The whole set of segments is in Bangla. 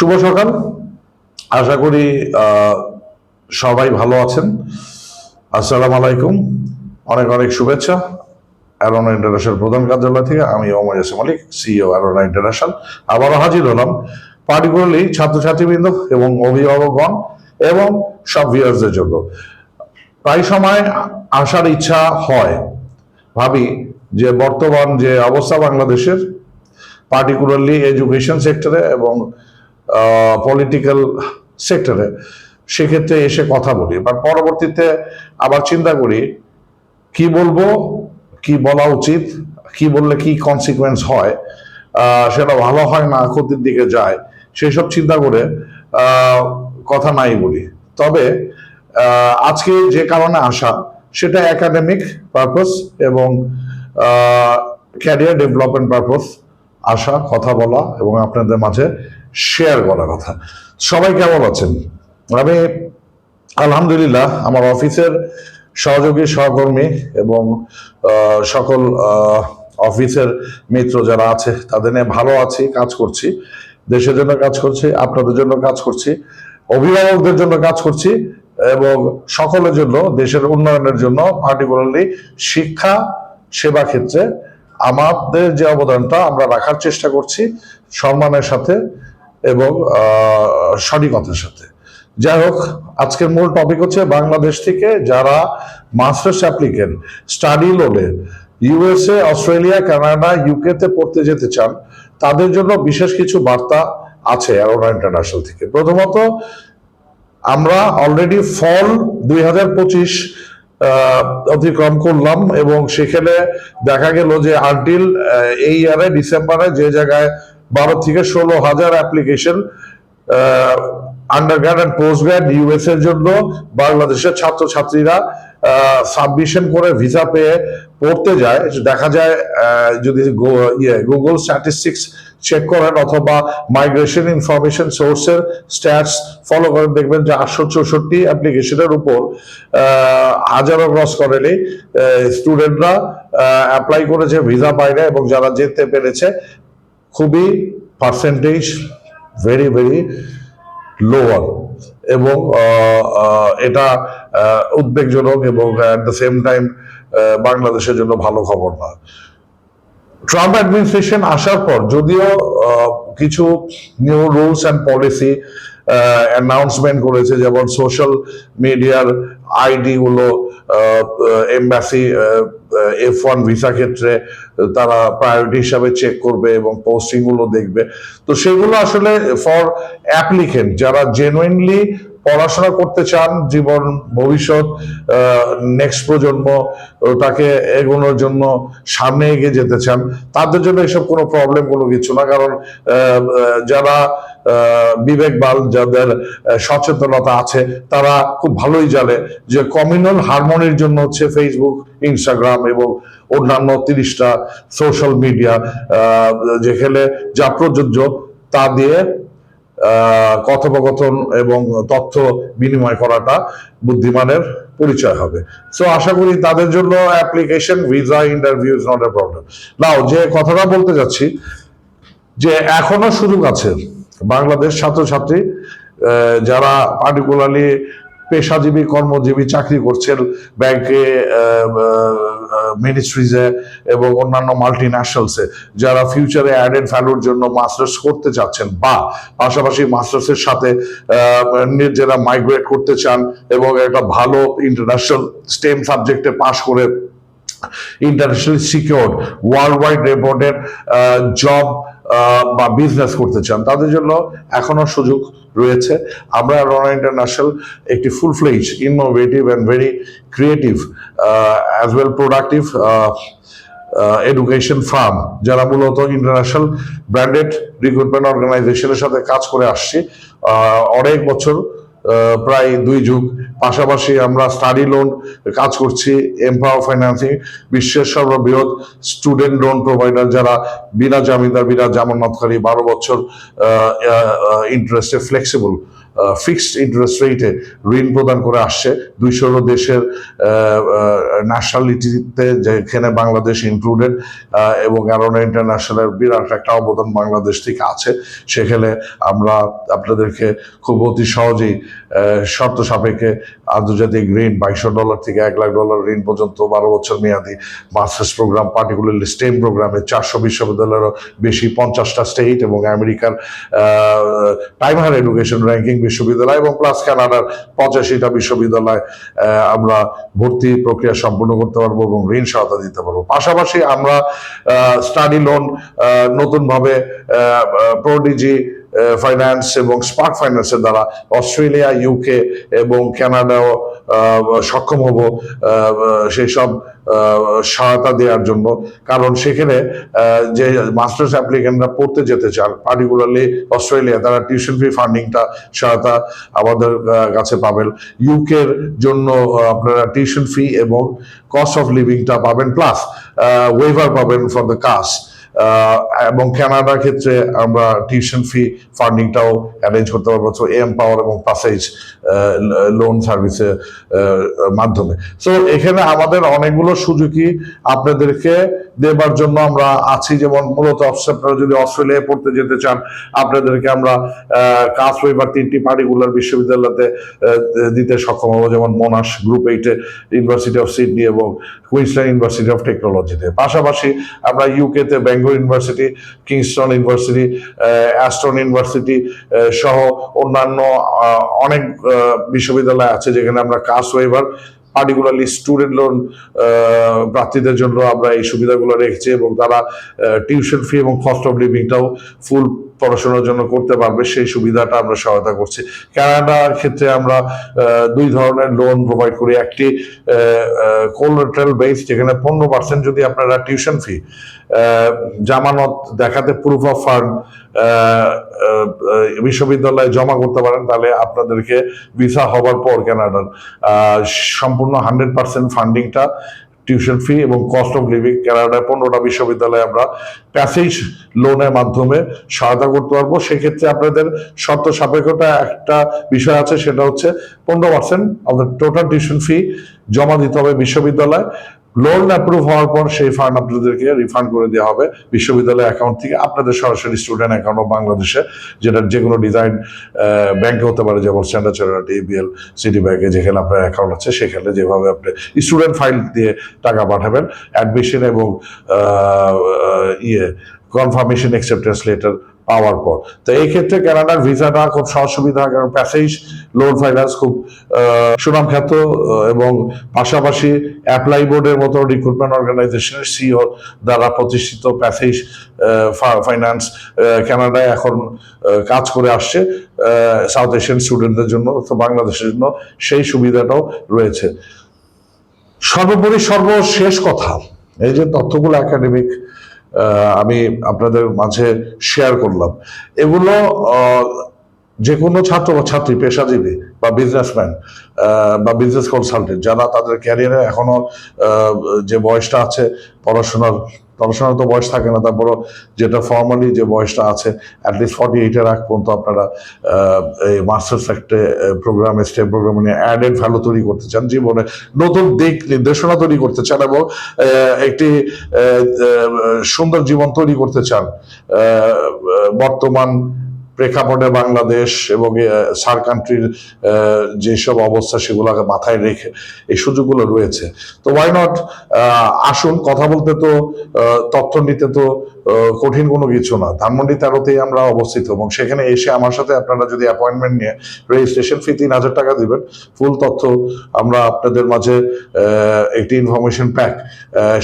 শুভ সকাল। আশা করি সবাই ভালো আছেন। আসসালামু আলাইকুম। অনেক অনেক শুভেচ্ছা। অ্যারোনা ইন্টারন্যাশনাল প্রধান কার্যালয় থেকে আমি Omar Yasim Malik CEO Arona International আবারও হাজির হলাম পার্টিকুলারলি ছাত্রছাত্রীবৃন্দ এবং অভিভাবকগণ এবং সব ভিউয়ার্সদের জন্য। প্রায় সময় আসার ইচ্ছা হয়। ভাবি যে বর্তমান যে অবস্থা বাংলাদেশের পার্টিকুলারলি এডুকেশন সেক্টরে এবং পলিটিক্যাল সেক্টরে সেক্ষেত্রে এসে কথা বলি। বা পরবর্তীতে আবার চিন্তা করি, কি বলব, কি বলা উচিত, কি বললে কি কনসিকুয়েন্স হয় সেটা ভালো হয় না, ক্ষতির দিকে যায়, সেসব চিন্তা করে কথা নাই বলি। তবে আজকে যে কারণে আসা, সেটা একাডেমিক পারপস এবং ক্যারিয়ার ডেভেলপমেন্ট পারপস আসা, কথা বলা এবং আপনাদের মাঝে শেয়ার করা কথা। সবাই কেমন আছেন? আমি আলহামদুলিল্লাহ আমার অফিসের সহযোগী, সহকর্মী এবং সকল অফিসের মিত্র যারা আছে, তাদের নিয়ে ভালো আছি, কাজ করছি। দেশের জন্য কাজ করছি, আপনাদের জন্য কাজ করছি, অভিভাবকদের জন্য কাজ করছি এবং সকলের জন্য, দেশের উন্নয়নের জন্য পার্টিকুলারলি শিক্ষা, সেবা ক্ষেত্রে আমাদের যে অবদানটা আমরা রাখার চেষ্টা করছি সম্মানের সাথে এবং সঠিকতার সাথে। যাই হোক, আজকের মূল টপিক হচ্ছে বাংলাদেশ থেকে যারা মাস্টার্স অ্যাপ্লিকেন্ট স্টাডি লোনে ইউএসএ অস্ট্রেলিয়া কানাডা ইউকে তে পড়তে যেতে চান, তাদের জন্য বিশেষ কিছু বার্তা আছে অ্যারোনা ইন্টারন্যাশনাল থেকে। প্রথমত, আমরা অলরেডি ফল দুই হাজার পঁচিশ অতিক্রম করলাম এবং সেখানে দেখা গেল যে আনটিল এই ইয়ারে ডিসেম্বরে যে জায়গায় বারো থেকে ষোলো হাজার application undergrad and postgrad US এর জন্য বাংলাদেশের ছাত্রছাত্রীরা সাবমিশন করে ভিসা পেয়ে পড়তে যায়। দেখা যায় যদি ইয়ে গুগল স্ট্যাটিস্টিক্স চেক করেন অথবা মাইগ্রেশন ইনফরমেশন সোর্সের স্ট্যাটস ফলো করেন, দেখবেন যে আটশো চৌষট্টি অ্যাপ্লিকেশনের উপর হাজারো ক্রস করেনি স্টুডেন্টরা অ্যাপ্লাই করেছে ভিসা পায় না এবং যারা যেতে পেরেছে, খুবই পার্সেন্টেজ ভেরি ভেরি লোয়ার এবং এটা উদ্বেগজনক এবং অ্যাট দ্য সেম টাইম বাংলাদেশের জন্য ভালো খবর না। ট্রাম্প অ্যাডমিনিস্ট্রেশন আসার পর যদিও কিছু new rules and policy announcement করেছে, যেমন সোশ্যাল মিডিয়ার আইডি গুলো এফ ওয়ান ভিসা ক্ষেত্রে তারা প্রায়োরিটি হিসাবে চেক করবে এবং পোস্টিংগুলো দেখবে। তো সেগুলো আসলে ফর অ্যাপ্লিকেন্ট যারা জেনুইনলি পড়াশোনা করতে চান, জীবন, ভবিষ্যৎ নেক্সট প্রজন্ম তাকে এগোনোর জন্য সামনে এগিয়ে যেতে চান, তাদের জন্য এসব কোনো প্রবলেম কোনো কিছু না। কারণ যারা বিবেকবাল যাদের সচেতনতা আছে, তারা খুব ভালোই জানে যে কমিউনাল হারমোনির জন্য হচ্ছে ফেসবুক ইনস্টাগ্রাম এবং অন্যান্য তিরিশটা সোশ্যাল মিডিয়া যেখানে যা প্রযোজ্য তা দিয়ে কথোপকথন এবং তথ্য বিনিময় করাটা বুদ্ধিমানের পরিচয় হবে। সো আশা করি তাদের জন্য application visa interview is not a problem now যে কথাটা বলতে যাচ্ছি, যে এখনও সুযোগ আছে বাংলাদেশ ছাত্রছাত্রী যারা পার্টিকুলারলি পেশাজীবী, কর্মজীবী, চাকরি করছেন ব্যাংকে মিনিস্ট্রিজে এবং অন্যান্য মাল্টি ন্যাশনালসে যারা ফিউচারে অ্যাডেড ভ্যালুর জন্য মাস্টার্স করতে চাচ্ছেন বা পাশাপাশি মাস্টার্সের সাথে নিজেরা মাইগ্রেট করতে চান এবং একটা ভালো ইন্টারন্যাশনাল স্টেম সাবজেক্টে পাশ করে internationally secured worldwide reported job বা বিজনেস করতে চান, তাদের জন্য এখনও সুযোগ রয়েছে। আমরা রনা ইন্টারন্যাশনাল একটি full fledge innovative and very creative as well productive education firm যারা মূলত ইন্টারন্যাশনাল ব্র্যান্ডেড রিক্রুটমেন্ট অর্গানাইজেশনের সাথে কাজ করে আসছি। অনেক বছর প্রায় দুই যুগ। পাশাপাশি আমরা স্টাডি লোন কাজ করছি এমপাওয়ার ফাইন্যান্সিং বিশ্বের সর্ববৃহৎ স্টুডেন্ট লোন প্রোভাইডার যারা বিনা জামিনদার, বিনা জামানতকারী, বারো বছর ইন্টারেস্টে ফ্লেক্সিবল ফিক্সড ইন্টারেস্ট রেটে ঋণ প্রদান করে আসছে। দুইশোরও দেশের ন্যাশনালিটিতে যেখানে বাংলাদেশ ইনক্লুডেড এবং অ্যারোনা ইন্টারন্যাশনাল বিরাট একটা অবদান বাংলাদেশ থেকে আছে। সেখানে আমরা আপনাদেরকে খুব অতি সহজেই শর্ত সাপেক্ষে আন্তর্জাতিক ঋণ, বাইশশো ডলার থেকে এক লাখ ডলার ঋণ পর্যন্ত বারো বছর মেয়াদি মাস্টার্স প্রোগ্রাম পার্টিকুলারলি স্টেম প্রোগ্রামে চারশো বিশ্ববিদ্যালয়েরও বেশি পঞ্চাশটা স্টেট এবং আমেরিকার টাইম হার এডুকেশন র্যাঙ্কিং বিশ্ববিদ্যালয় এবং প্লাস কানাডার পঁচাশিটা বিশ্ববিদ্যালয় আমরা ভর্তি প্রক্রিয়া সম্পূর্ণ করতে পারব এবং ঋণ সহায়তা দিতে পারব। পাশাপাশি আমরা স্টাডি লোন নতুনভাবে প্রোডিজি ফাইন্যান্স এবং স্পার্ক ফাইন্যান্সের দ্বারা অস্ট্রেলিয়া ইউকে এবং কানাডাও আহ, সক্ষম হব সেই সব সহায়তা দেওয়ার জন্য। কারণ সেখানে যে মাস্টার্স অ্যাপ্লিকেন্টরা পড়তে যেতে চান পার্টিকুলারলি অস্ট্রেলিয়া তারা টিউশন ফি ফান্ডিংটা সহায়তা আমাদের কাছে পাবেন। ইউকের জন্য আপনারা টিউশন ফি এবং কস্ট অফ লিভিংটা পাবেন প্লাস ওয়েভার পাবেন ফর দ্য কাস্ট এবং কানাডার ক্ষেত্রে আমরা টিউশন ফি ফান্ডিংটাও অ্যারেঞ্জ করতে পারব। তো এম পাওয়ার এবং পাসেজ লোন সার্ভিসের মাধ্যমে। সো এখানে আমাদের অনেকগুলো সুযোগই আপনাদেরকে দেবার জন্য আমরা আছি। যেমন মূলত আপনারা যদি অস্ট্রেলিয়ায় পড়তে যেতে চান, আপনাদেরকে আমরা কাজ ওয়েবার তিনটি পার্টিকুলার বিশ্ববিদ্যালয়তে দিতে সক্ষম হব। যেমন মোনাশ গ্রুপ এইটে ইউনিভার্সিটি অফ সিডনি এবং কুইন্সল্যান্ড ইউনিভার্সিটি অফ টেকনোলজিতে পাশাপাশি আমরা ইউকেতে Bengal University Kingston University Aston University সহ অন্যান্য আহ, অনেক বিশ্ববিদ্যালয় আছে যেখানে আমরা কাজ ওয়েভার পার্টিকুলারলি স্টুডেন্ট লোন প্রার্থীদের জন্য আমরা এই সুবিধাগুলো রেখেছি এবং তারা টিউশন ফি এবং কস্ট অফ লিভিংটাও ফুল পড়াশোনার জন্য করতে পারবে, সেই সুবিধাটা আমরা সহায়তা করছি। কানাডার ক্ষেত্রে আমরা দুই ধরনের লোন প্রোভাইড করি। একটি কোলাটারাল বেস যেখানে পনেরো পার্সেন্ট যদি আপনারা টিউশন ফি জামানত দেখাতে প্রুফ অফ ফান্ড বিশ্ববিদ্যালয়ে জমা করতে পারেন, তাহলে আপনাদেরকে ভিসা হবার পর কানাডার সম্পূর্ণ হান্ড্রেড পার্সেন্ট ফান্ডিংটা টিউশন ফি এবং কস্ট অফ লিভিং কানাডায় পনেরোটা বিশ্ববিদ্যালয়ে আমরা প্যাসেজ লোনের মাধ্যমে সহায়তা করতে পারব। সেক্ষেত্রে আপনাদের শর্ত সাপেক্ষতা একটা বিষয় আছে, সেটা হচ্ছে পনেরো পার্সেন্ট আমাদের টোটাল টিউশন ফি জমা দিতে হবে বিশ্ববিদ্যালয়। লোন অ্যাপ্রুভ হওয়ার পর সেই ফান্ড আপনাদেরকে রিফান্ড করে দেওয়া হবে। বিশ্ববিদ্যালয় অ্যাকাউন্ট থেকে আপনাদের সরাসরি স্টুডেন্ট অ্যাকাউন্ট বাংলাদেশে যেটা যে কোনো ডিজাইন ব্যাংকে হতে পারে, যেমন স্ট্যান্ডার্ড চার্টার্ড এবিএল সিটি ব্যাংকে যেখানে আপনার অ্যাকাউন্ট আছে, সেখানে যেভাবে আপনি স্টুডেন্ট ফাইল দিয়ে টাকা পাঠাবেন অ্যাডমিশন এবং ইয়ে কনফার্মেশন অ্যাকসেপ্টেন্স লেটার পাওয়ার পর। তো এই ক্ষেত্রে কানাডার ভিসাটা খুব সহজ সুবিধা কারণ প্যাসেজ লোন ফাইন্যান্স খুব আহ, সুনামখ্যাত এবং পাশাপাশি অ্যাপ্লাই বোর্ডের মতো রিক্রুটমেন্ট অর্গানাইজেশনের সিও দ্বারা প্রতিষ্ঠিত প্যাসেজ ফাইন্যান্স কানাডায় এখন কাজ করে আসছে সাউথ এশিয়ান স্টুডেন্টদের জন্য তো বাংলাদেশের জন্য সেই সুবিধাটাও রয়েছে। সর্বোপরি সর্বশেষ কথা এই যে তথ্যগুলো একাডেমিক আমি আপনাদের মাঝে শেয়ার করলাম। এগুলো যে কোনো ছাত্র বা ছাত্রী, পেশাজীবী বা বিজনেসম্যান বা বিজনেস কনসালটেন্ট যারা তাদের ক্যারিয়ারে এখনও যে বয়সটা আছে, পড়াশোনার পড়াশোনার তো বয়স থাকে না, তারপরও যেটা ফর্মালি যে বয়সটা আছে অ্যাটলিস্ট ফর্টি এইটের আগ পর্যন্ত আপনারা এই মাস্টার্স একটা প্রোগ্রামে স্টেপ প্রোগ্রামে নিয়ে অ্যাডেড ভ্যালু তৈরি করতে চান, জীবনে নতুন দিক নির্দেশনা তৈরি করতে চান এবং একটি সুন্দর জীবন তৈরি করতে চান বর্তমান প্রেক্ষাপটে বাংলাদেশ এবং সার কান্ট্রির যেসব অবস্থা সেগুলোকে মাথায় রেখে এই সুযোগগুলো রয়েছে। তো ওয়াই নট আসুন, কথা বলতে তো তথ্য নিতে তো কঠিন কোনো কিছু না। ধানমন্ডি তেরোতেই আমরা অবস্থিত এবং সেখানে এসে আমার সাথে আপনারা যদি অ্যাপয়েন্টমেন্ট নিয়ে রেজিস্ট্রেশন ফি তিন হাজার টাকা দিবেন। ফুল তথ্য আমরা আপনাদের মাঝে একটি ইনফরমেশন প্যাক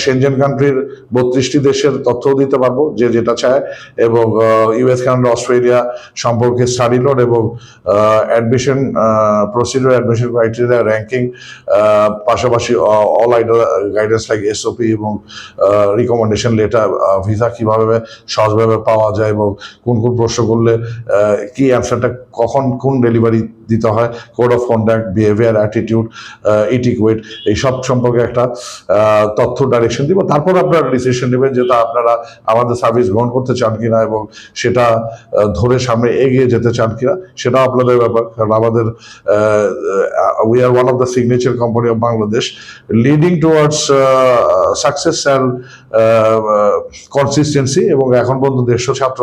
সেনজেন কান্ট্রির বত্রিশটি দেশের তথ্যও দিতে পারব, যে যেটা চায় এবং ইউএস কানাডা অস্ট্রেলিয়া সম্পর্কে স্টাডি লোড এবং admission procedure admission criteria ranking পাশাপাশি অল গাইডেন্স লাইক এসওপি এবং রিকমেন্ডেশন লেটার ভিসা কীভাবে কীভাবে সহজভাবে পাওয়া যায় এবং কোন কোন প্রশ্ন করলে কি অ্যান্সারটা কখন কোন ডেলিভারি দিতে হয়, code of conduct, behaviour, attitude etiquette এই সব সম্পর্কে একটা তথ্য ডাইরেকশন দিব। তারপর আপনারা ডিসিশন নেবেন যে তা আপনারা আমাদের সার্ভিস গ্রহণ করতে চান কিনা এবং সেটা ধরে সামনে এগিয়ে যেতে চান কিনা, সেটাও আপনাদের ব্যাপার। কারণ আমাদের we are one of the signature company of Bangladesh leading towards success and consistency এবং এখন পর্যন্ত দেড়শো ছাত্র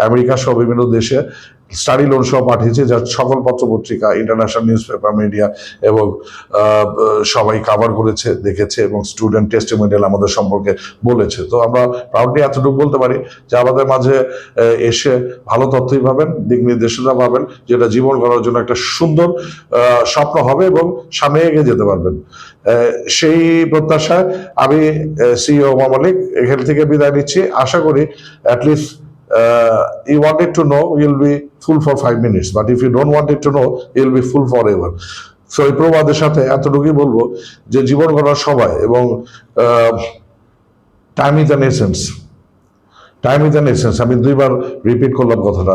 আমেরিকা সহ বিভিন্ন দেশে স্টাডি লোন সহ পাঠিয়েছে, যার সকল পত্র পত্রিকা ইন্টারন্যাশনাল নিউজ পেপার মিডিয়া এবং সবাই কাভার করেছে, দেখেছে এবং স্টুডেন্ট টেস্ট টেস্টিমোনিয়াল আমাদের সম্পর্কে বলেছে। তো আমরা প্রাউডলি এতটুকু বলতে পারি যে আমাদের মাঝে এসে ভালো তথ্যই পাবেন, দিক নির্দেশনা পাবেন, যেটা জীবন গড়ার জন্য একটা সুন্দর স্বপ্ন হবে এবং সামনে এগিয়ে যেতে পারবেন। সেই প্রত্যাশায় আমি সিইও মামলিক এখান থেকে বিদায় নিচ্ছি। আশা করি at least uh, you wanted to know, you'll be full for five minutes. But if you don't want it to know, you'll be full forever. So এই প্রবাদের সাথে এতটুকুই বলব যে জীবন গড়ার সবাই এবং time is an essence time is an essence আমি দুইবার রিপিট করলাম কথাটা।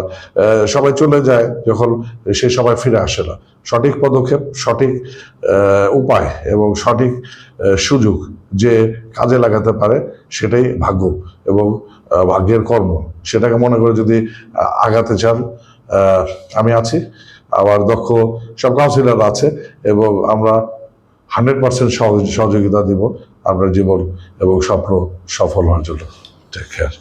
সবাই চলে যায় যখন সে সবাই ফিরে আসে না। সঠিক পদক্ষেপ, সঠিক উপায় এবং সঠিক সুযোগ যে কাজে লাগাতে পারে সেটাই ভাগ্য এবং ভাগ্যের কর্ম। সেটাকে মনে করে যদি আগাতে চান আমি আছি। আবার দক্ষ সব কাউন্সিলর আছে এবং আমরা হান্ড্রেড পার্সেন্ট সহযোগিতা দিব। আপনার জীবন এবং স্বপ্ন সফল হওয়ার জন্য। Take care